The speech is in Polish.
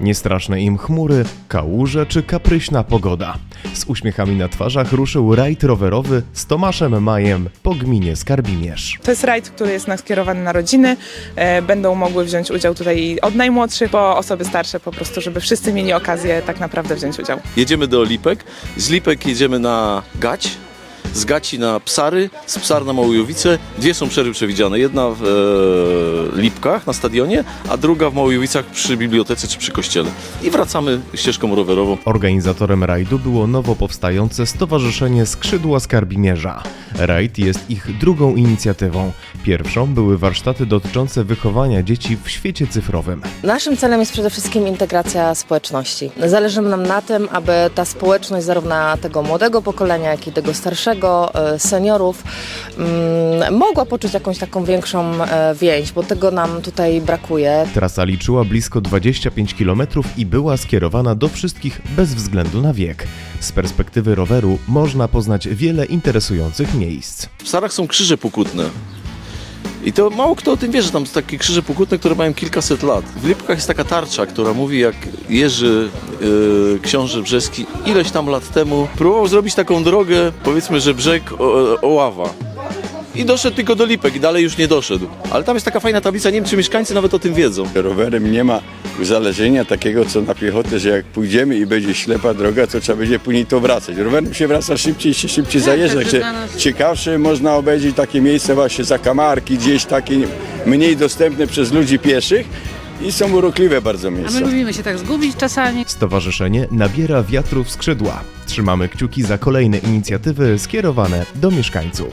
Niestraszne im chmury, kałuże czy kapryśna pogoda. Z uśmiechami na twarzach ruszył rajd rowerowy z Tomaszem Majem po gminie Skarbimierz. To jest rajd, który jest skierowany na rodziny. E, Będą mogły wziąć udział tutaj od najmłodszych po osoby starsze po prostu, żeby wszyscy mieli okazję tak naprawdę wziąć udział. Jedziemy do Lipek, z Lipek jedziemy na Gać, z Gaci na Psary, z Psar na Małojowice. Dwie są przerwy przewidziane. Jedna w e, Lipkach na stadionie, a druga w Małojowicach przy bibliotece czy przy kościele. I wracamy ścieżką rowerową. Organizatorem rajdu było nowo powstające Stowarzyszenie Skrzydła Skarbimierza. Rajd jest ich drugą inicjatywą. Pierwszą były warsztaty dotyczące wychowania dzieci w świecie cyfrowym. Naszym celem jest przede wszystkim integracja społeczności. Zależy nam na tym, aby ta społeczność zarówno tego młodego pokolenia, jak i tego starszego, e, seniorów, mm, mogła poczuć jakąś taką większą e, więź, bo tego nam tutaj brakuje. Trasa liczyła blisko 25 km i była skierowana do wszystkich bez względu na wiek. Z perspektywy roweru można poznać wiele interesujących miejsc. W Psarach są krzyże pokutne. I to mało kto o tym wie, że tam są takie krzyże pokutne, które mają kilkaset lat. W Lipkach jest taka tarcza, która mówi, jak Jerzy yy, książę brzeski ileś tam lat temu próbował zrobić taką drogę, powiedzmy, że brzeg o, Oława. I doszedł tylko do Lipek i dalej już nie doszedł. Ale tam jest taka fajna tablica, nie wiem czy mieszkańcy nawet o tym wiedzą. Rowerem nie ma uzależnienia takiego co na piechotę, że jak pójdziemy i będzie ślepa droga, to trzeba będzie później to wracać. Rowerem się wraca szybciej, się szybciej zajeżdża. Cie- Ciekawsze można obejrzeć takie miejsca właśnie zakamarki, gdzieś takie mniej dostępne przez ludzi pieszych i są urokliwe bardzo A my miejsca. lubimy się tak zgubić czasami. Stowarzyszenie nabiera wiatru w skrzydła. Trzymamy kciuki za kolejne inicjatywy skierowane do mieszkańców.